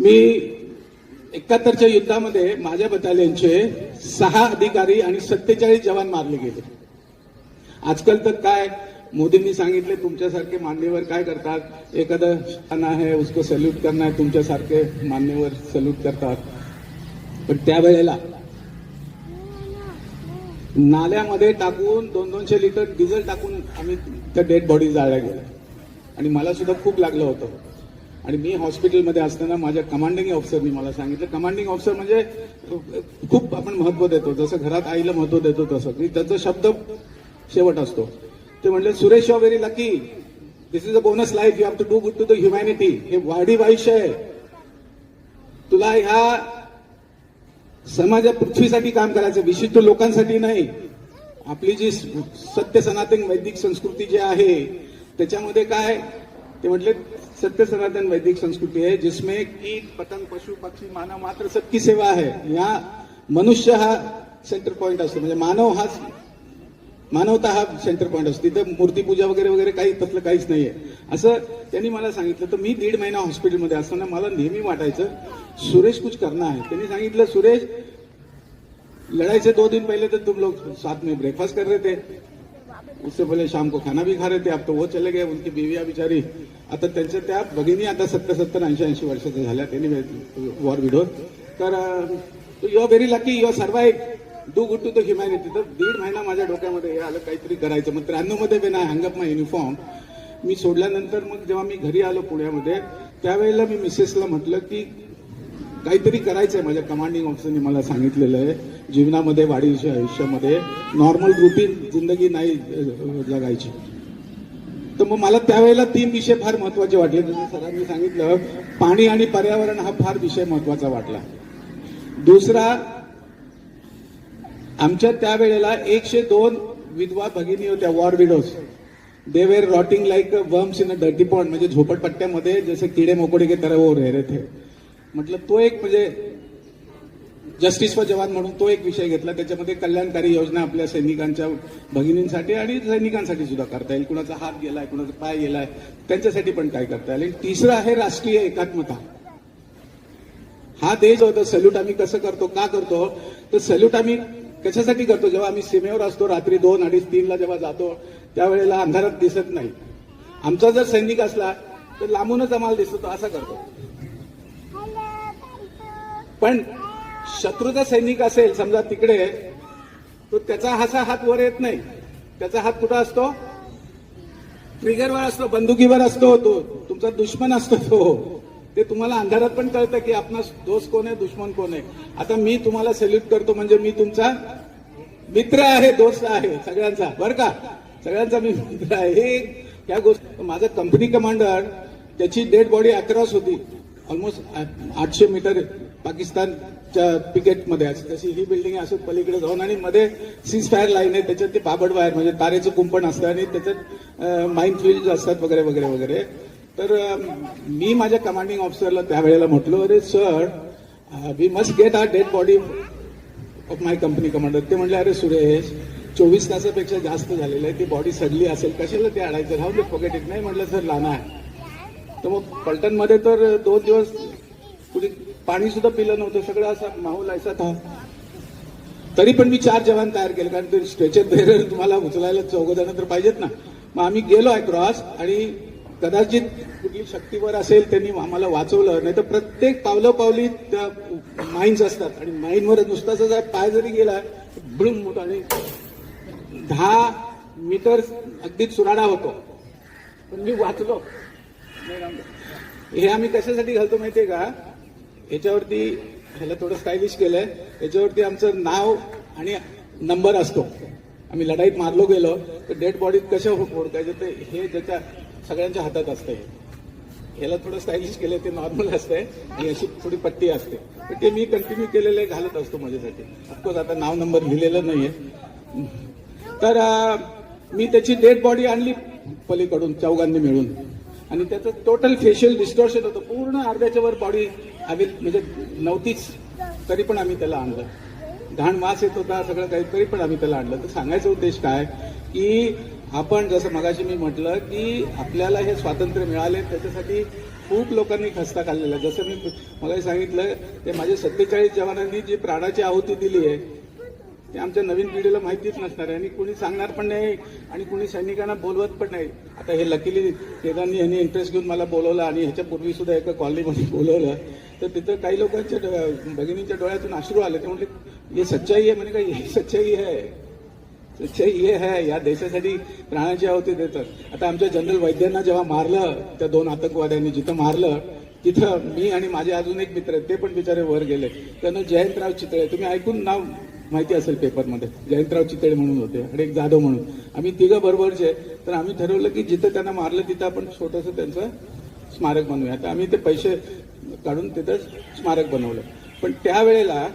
मी एकाहत्तरच्या युद्धामध्ये माझ्या बटालियनचे सहा अधिकारी आणि सत्तेचाळीस जवान मारले गेले. आजकाल तर काय? मोदींनी सांगितले तुमच्यासारखे मान्यवर काय करतात? एखादं स्थान आहे उसको सल्यूट करणार आहे तुमच्यासारखे मान्यवर सल्यूट करतात. पण त्यावेळेला नाल्यामध्ये टाकून दोन दोनशे लिटर डिझेल टाकून आम्ही त्या डेड बॉडी जाळल्या गेल्या. आणि मला सुद्धा खूप लागलं होतं. आणि मी हॉस्पिटलमध्ये असताना माझ्या कमांडिंग ऑफिसरनी मला सांगितलं. कमांडिंग ऑफिसर म्हणजे खूप आपण महत्त्व देतो. जसं घरात आईला महत्त्व देतो तसं. मी त्याचा शब्द शेवट असतो. ते म्हणले Suresh you very lucky this is a bonus life you have to do good to the humanity हे वाढीव आयुष्य आहे. तुला ह्या समाजा पृथ्वीसाठी काम करायचं. विशिष्ट लोकांसाठी नाही. आपली जी सत्य सनातन वैदिक संस्कृती जी आहे त्याच्यामध्ये काय? ते म्हटले सत्य सनातन वैदिक संस्कृती है जिसमें कीट पतंग पशु पक्षी मानव मात्र सबकी सेवा है या मनुष्य हा सेंटर पॉइंट असतो. म्हणजे मानव हा मानवता हा सेंटर पॉइंट असतो. तिथं मूर्तीपूजा वगैरे वगैरे काही तसलं काहीच नाहीये. असं त्यांनी मला सांगितलं. तर मी दीड महिना हॉस्पिटलमध्ये असताना मला नेहमी वाटायचं सुरेश कुछ करना आहे त्यांनी सांगितलं सुरेश लड़ाई से दो दिन पहले तो तुम लोग साथ में ब्रेकफास्ट कर रहे थे. उससे पहले शाम को खाना भी खा रहे थे अब तो वो चले गए उनकी बीविया बिचारी। आता त्यांच्या त्या भगिनी आता सत्तर सत्तर ऐंशी ऐंशी वर्षाच्या झाल्या त्यांनी वॉर विडो तर you are very lucky you are survive do good to the humanity तर दीड महिना माझ्या डोक्यामध्ये हे आलं काहीतरी करायचं. मग त्र्याण्णवमध्ये बी नाही हँगअप माय युनिफॉर्म मी सोडल्यानंतर मग जेव्हा मी घरी आलो पुण्यामध्ये त्यावेळेला मी मिसेसला म्हटलं की काहीतरी करायचं आहे माझ्या कमांडिंग ऑफिसरने मला सांगितलेलं आहे. जीवनामध्ये वाढीच्या आयुष्यामध्ये नॉर्मल रुटीन जिंदगी नाही जगायची. तर मग मला त्यावेळेला तीन विषय फार महत्त्वाचे वाटले. जसं सरांनी सांगितलं पाणी आणि पर्यावरण हा फार विषय महत्त्वाचा वाटला. दुसरा आमच्या त्यावेळेला एकशे दोन विधवा भगिनी होत्या war widows they were rotting like worms in a dirty pond म्हणजे झोपडपट्ट्यामध्ये जसे किडे मोकोडे के तरह वो रह रहे थे. म्हटलं तो एक म्हणजे जस्टिस फॉर जवान म्हणून तो एक विषय घेतला. त्याच्यामध्ये कल्याणकारी योजना आपल्या सैनिकांच्या भगिनींसाठी आणि सैनिकांसाठी सुद्धा करता येईल. कुणाचा हात गेलाय कुणाचा पाय गेलाय त्यांच्यासाठी पण काय करता येईल? तिसरं आहे राष्ट्रीय एकात्मता. हा देश होता सल्यूट आम्ही कसं करतो का करतो? तर सल्यूट आम्ही कशासाठी करतो? जेव्हा आम्ही सीमेवर असतो रात्री दोन अडीच तीनला जेव्हा जातो त्यावेळेला अंधारात दिसत नाही. आमचा जर सैनिक असला तर लांबूनच आम्हाला दिसतो असा करतो. पण शत्रूचा सैनिक असेल समजा तिकडे तो त्याचा असा हात वर येत नाही. त्याचा हात कुठं असतो? ट्रिगरवर असतो बंदुकीवर असतो तो. तुमचा दुश्मन असतो तो. ते तुम्हाला अंधारात पण कळतं की आपला दोस्त कोण आहे दुश्मन कोण आहे. आता मी तुम्हाला सल्यूट करतो म्हणजे मी तुमचा मित्र आहे दोस्त आहे सगळ्यांचा. बरं का? सगळ्यांचा मी मित्र आहे. हे या गोष्ट माझा कंपनी कमांडर त्याची डेड बॉडी अक्रॉस होती. ऑलमोस्ट आठशे मीटर पाकिस्तान पिकेटमध्ये असते तशी ही बिल्डिंग असं पलीकडे जाऊन आणि मध्ये सीज फायर लाईन आहे त्याच्यात ते पाबड वायर म्हणजे तारेचं कुंपण असतं आणि त्याच्यात माइंड फील्ड असतात वगैरे वगैरे वगैरे. तर मी माझ्या कमांडिंग ऑफिसरला त्यावेळेला म्हटलो अरे sir we must get our dead body of my company commander ते म्हणले अरे सुरेश चोवीस तासापेक्षा जास्त झालेलं आहे ती बॉडी सडली असेल कशाला ते आणायचं राहून पॉकेट फॉकेट नाही म्हटलं सर लाना आहे. तर मग पलटणमध्ये तर दोन दिवस कुठे पाणी सुद्धा पिलं नव्हतं सगळं असा माहोल असा था. तरी पण मी चार जवान तयार केले कारण ते स्ट्रेचर बेरर तुम्हाला उचलायला चौघ जण तर पाहिजेत ना. मग आम्ही गेलो आहे क्रॉस आणि कदाचित कुठली शक्तीवर असेल त्यांनी आम्हाला वाचवलं नाही तर प्रत्येक पावलं पावली त्या माइन्स असतात आणि माइनवर नुसताच जर पाय जरी गेला ब्रुम होतो आणि दहा मीटर अगदीच सुराडा होतो. पण मी वाचलो. हे आम्ही कशासाठी घालतो माहितीये का? याच्यावरती ह्याला थोडं स्टायलिश केलंय. याच्यावरती आमचं नाव आणि नंबर असतो. आम्ही लढाईत मारलो गेलो तर डेड बॉडीत कशा हो- ओळखायचं ते हे त्याच्या सगळ्यांच्या हातात असते. ह्याला थोडं स्टायलिश केलं ते नॉर्मल असतंय आणि अशी थोडी पट्टी असते. तर ते मी कंटिन्यू केलेले घालत असतो माझ्यासाठी. ऑफकोर्स आता नाव नंबर लिहिलेलं नाहीये. तर मी त्याची डेड बॉडी आणली पलीकडून चौघांनी मिळून. आणि त्याचं टोटल फेशियल डिस्टॉर्शन होतं. पूर्ण अर्ध्याच्या वर बॉडी आम्ही म्हणजे नव्हतीच तरी पण आम्ही त्याला आणलं. घाण वास येत होता सगळं काही तरी पण आम्ही त्याला आणलं. तर सांगायचा उद्देश काय? की आपण जसं मगाशी मी म्हटलं की आपल्याला हे स्वातंत्र्य मिळाले त्याच्यासाठी खूप लोकांनी खस्ता खाल्लेला. जसं मी मला सांगितलं ते माझे सत्तेचाळीस जवानांनी जी प्राणाची आहुती दिली आहे ते आमच्या नवीन पिढीला माहितीच नसणार आहे. आणि कुणी सांगणार पण नाही आणि कुणी सैनिकांना बोलवत पण नाही. आता हे लकीली केदारनी यांनी इंटरेस्ट घेऊन मला बोलवलं आणि ह्याच्यापूर्वी सुद्धा एका कॉलनीमध्ये बोलवलं. तर तिथं काही लोकांच्या भगिनींच्या डोळ्यातून अश्रू आले. ते म्हटले हे सच्चाई आहे. म्हणे काय हे सच्चाई आहे. सच्चाई हे आहे या देशासाठी प्राणाची आहुती देतात. आता आमच्या जनरल वैद्यांना जेव्हा मारलं त्या दोन आतंकवाद्यांनी जिथं मारलं तिथं मी आणि माझे अजून एक मित्र आहेत, ते पण बिचारे वर गेले. त्यांना जयंतराव चितळे तुम्ही ऐकून नाव माहिती असेल पेपरमध्ये जयंतराव चितळे म्हणून होते आणि एक जाधव म्हणून. आम्ही तिघं बरोबरचे तर आम्ही ठरवलं की जिथं त्यांना मारलं तिथं आपण छोटंसं त्यांचं स्मारक बनवूया. आता आम्ही ते पैसे काढून तिथं स्मारक बनवलं. पण त्यावेळेला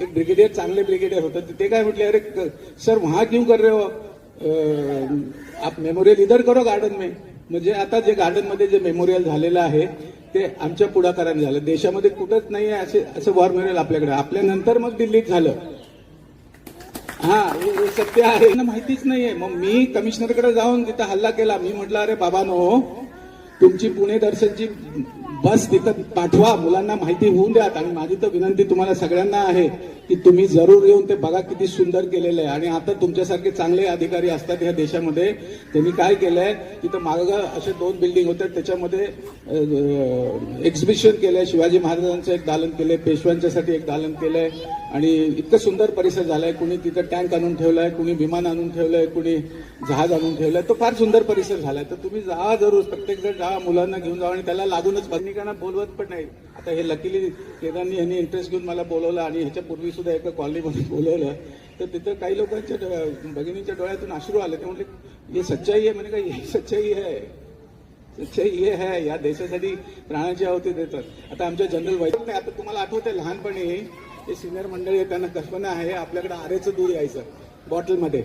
एक ब्रिगेडियर चांगले ब्रिगेडियर होतं. ते काय म्हटले अरे सर वहाँ क्यों कर रहे हो? आप मेमोरियल इधर करो गार्डन में. म्हणजे आता जे गार्डनमध्ये जे मेमोरियल झालेलं आहे ते आमच्या पुढाकाराने झालं. देशामध्ये कुठंच नाही आहे असे असं वॉर मेमोरियल आपल्याकडे. आपल्यानंतर मग दिल्लीत झालं. हा सत्य आहे. ना माहितीच नाहीये. मग मी कमिशनरकडे जाऊन तिथं हल्ला केला. मी म्हटलं अरे बाबानो तुमची पुणे दर्शनची बस तिथं पाठवा. मुलांना माहिती होऊन द्यात आणि माझी तर विनंती तुम्हाला सगळ्यांना आहे की तुम्ही जरूर येऊन ते बघा किती सुंदर केलेलं आहे. आणि आता तुमच्यासारखे चांगले अधिकारी असतात या देशामध्ये. त्यांनी काय केलंय? तिथं मागं असे दोन बिल्डिंग होत्या. त्याच्यामध्ये एक्झिबिशन केलंय. शिवाजी महाराजांचं एक दालन केलंय. पेशव्यांच्यासाठी एक दालन केलंय. आणि इतकं सुंदर परिसर झालाय कुणी तिथं टँक आणून ठेवलाय कुणी विमान आणून ठेवलंय कुणी जहाज आणून ठेवलंय तो फार सुंदर परिसर झालाय. तर तुम्ही जा जरूर प्रत्येक जण जा मुलांना घेऊन जा आणि त्याला लागूनच सैनिकांना बोलवत पण नाही. आता हे लकीली केदारनी यांनी इंटरेस्ट घेऊन मला बोलवलं आणि ह्याच्यापूर्वी सुद्धा एका कॉलनीमध्ये बोलवलं. तर तिथं काही लोकांच्या डो- भगिनींच्या डोळ्यातून अश्रू आले. ते म्हटले हे सच्चाई आहे. म्हणे काय हे सच्चाई आहे. सच्चाई हे आहे या देशासाठी प्राणाची आहुती देतात. आता आमच्या जनरल वैद्य आता तुम्हाला आठवते लहानपणी हे सिनियर मंडळी येताना कल्पना आहे आपल्याकडे आरेचं दूध यायचं बॉटलमध्ये.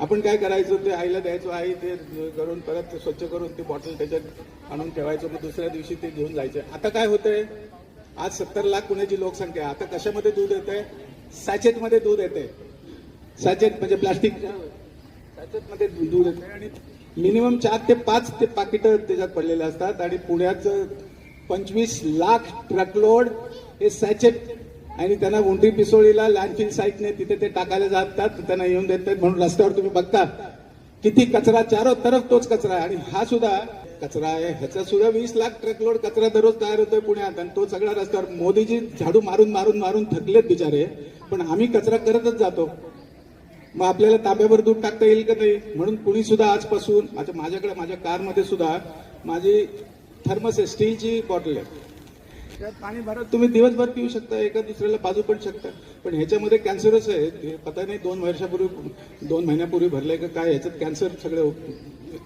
आपण काय करायचं ते आईला द्यायचो आई ते करून परत स्वच्छ करून ती बॉटल त्याच्यात आणून ठेवायचं मग दुसऱ्या दिवशी ते घेऊन जायचे. आता काय होतंय? आज सत्तर लाख पुण्याची लोकसंख्या आहे. आता कशामध्ये दूध येते सॅचेटमध्ये दूध येते सॅचेट म्हणजे प्लास्टिक. सॅचेटमध्ये दूध येते आणि मिनिमम चार ते पाच ते पाकिटं त्याच्यात पडलेले असतात आणि पुण्याचं पंचवीस लाख ट्रकलोड हे सॅचेट आणि त्यांना उंडरी पिसोळीला लँडफिल साईटने तिथे ते टाकायला जातात त्यांना येऊन देतात. म्हणून रस्त्यावर तुम्ही बघता किती कचरा चारो तरफ तोच कचरा आहे. आणि हा सुद्धा कचरा आहे. ह्याचा सुद्धा वीस लाख ट्रकलोड कचरा दररोज तयार होतोय पुण्यात. आणि तो सगळा रस्त्यावर मोदीजी झाडू मारून मारून मारून थकलेत बिचारे. पण आम्ही कचरा करतच जातो. मग आपल्याला ताब्यावर दूध टाकता येईल का नाही? म्हणून कुणी सुद्धा आजपासून आता माझ्याकडे माझ्या कारमध्ये सुद्धा माझी थर्मस आहे स्टीलची बॉटल आहे. त्यात पाणी भरत तुम्ही दिवसभर पिऊ शकता एका दुसऱ्याला पाजू पण शकता. पण ह्याच्यामध्ये कॅन्सरच आहे. पता नाही दोन वर्षापूर्वी दोन महिन्यापूर्वी भरलंय का काय ह्याच्यात कॅन्सर सगळं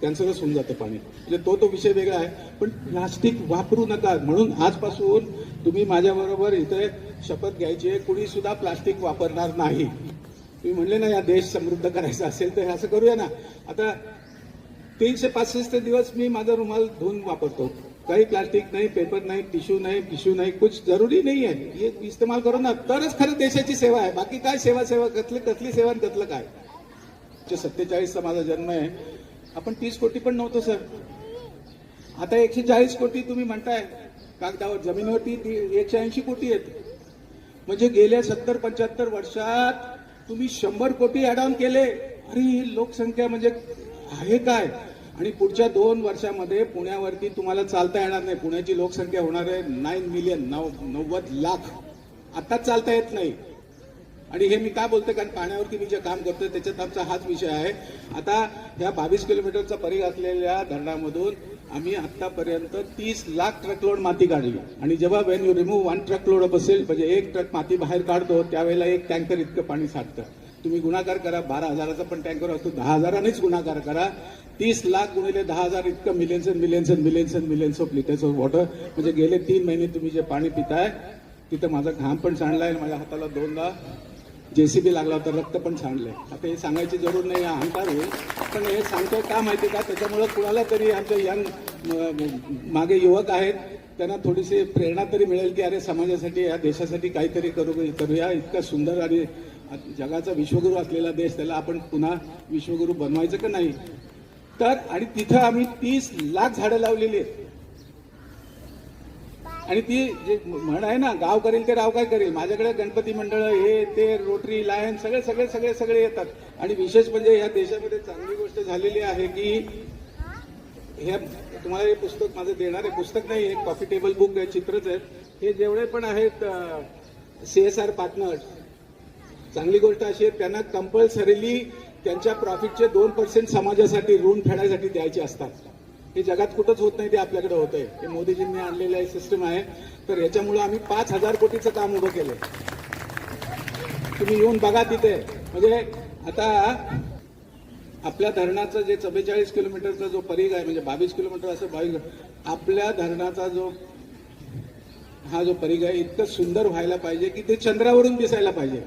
कॅन्सरच होऊन जातं पाणी. म्हणजे तो तो विषय वेगळा आहे. पण प्लास्टिक वापरू नका. म्हणून आजपासून तुम्ही माझ्याबरोबर इथे शपथ घ्यायची आहे. कुणी सुद्धा प्लास्टिक वापरणार नाही. तुम्ही म्हणले ना या देश समृद्ध करायचा असेल तर असं करूया ना. आता तीनशे पासष्ट दिवस मी माझा रुमाल धुवून वापरतो. काही प्लास्टिक नाही पेपर नाही टिश्यू नाही टिश्यू नाही कुछ जरुरी नाही आहे हे इस्तेमाल करू ना तरच खरं देशाची सेवा आहे बाकी काय सेवा सेवा कसली कसली सेवा आणि कसलं काय? सत्तेचाळीसचा माझा जन्म आहे आपण तीस कोटी पण नव्हतो सर. आता एकशे चाळीस कोटी तुम्ही म्हणताय कागदावर जमिनीवरती ती एकशे ऐंशी कोटी आहेत. म्हणजे गेल्या सत्तर पंच्याहत्तर वर्षात तुम्ही शंभर कोटी ऍड ऑन केले. अरे ही लोकसंख्या म्हणजे आहे काय? आणि पुढच्या दोन वर्षामध्ये पुण्यावरती तुम्हाला चालता येणार नाही. पुण्याची लोकसंख्या होणार आहे नाईन मिलियन नऊ नव्वद लाख. आताच चालता येत नाही. आणि हे मी का बोलतोय? कारण पाण्यावरती मी जे काम करतोय त्याच्यात आमचा हाच विषय आहे. आता ह्या बावीस किलोमीटरचा परिघ असलेल्या धरणामधून आम्ही आतापर्यंत तीस लाख ट्रकलोड माती काढली. आणि जेव्हा when you remove one truck load बसेल म्हणजे एक ट्रक माती बाहेर काढतो त्यावेळेला एक टँकर इतकं पाणी साठतं. तुम्ही गुणाकार करा बारा हजाराचा पण टँकर असतो दहा हजारानेच गुणाकार करा. तीस लाख गुणिले दहा हजार इतकं millions and millions and millions and millions of litres of water म्हणजे गेले तीन महिने तुम्ही जे पाणी पिताय तिथं माझा घाम पण सांडलाय माझ्या हाताला दोनदा जेसीबी लागला होता रक्त पण सांडलंय. आता हे सांगायची जरूर नाही अहंकार होईल पण हे सांगतो का माहिती का? त्याच्यामुळं कुणाला तरी आमचे यंग मागे युवक आहेत त्यांना थोडीशी प्रेरणा तरी मिळेल की अरे समाजासाठी या देशासाठी काहीतरी करू करूया. इतका सुंदर आणि जगाचा विश्वगुरू असलेला देश त्याला आपण पुन्हा विश्वगुरू बनवायचं का नाही? तर आणि तिथं आम्ही तीस लाख झाडं लावलेली आहेत. आणि ती जे म्हण आहे ना गाव करेल ते राव काय करेल? माझ्याकडे गणपती मंडळ हे ते रोटरी लायन सगळे सगळे सगळे सगळे येतात. आणि विशेष म्हणजे या देशामध्ये चांगली गोष्ट झालेली आहे की हे तुम्हाला हे पुस्तक माझं देणार आहे. पुस्तक नाही हे कॉफी टेबल बुक आहे चित्रच आहे. हे जेवढे पण आहेत सी एस आर पार्टनर्स चांगली गोष्ट अशी आहे त्यांना कंपल्सरीली त्यांच्या प्रॉफिटचे दोन पर्सेंट समाजासाठी ऋण फेडायसाठी द्यायचे असतात. हे जगात कुठंच होत नाही ते आपल्याकडे होत आहे. हे मोदीजींनी आणलेलं आहे सिस्टम आहे. तर याच्यामुळे आम्ही पाच हजार कोटीचं काम उभं केलंय. तुम्ही येऊन बघा तिथे. म्हणजे आता आपल्या धरणाचं जे चव्वेचाळीस किलोमीटरचा जो परिघ आहे म्हणजे बावीस किलोमीटर असं बावीस आपल्या धरणाचा जो हा जो परिघ आहे इतकं सुंदर व्हायला पाहिजे की ते चंद्रावरून दिसायला पाहिजे.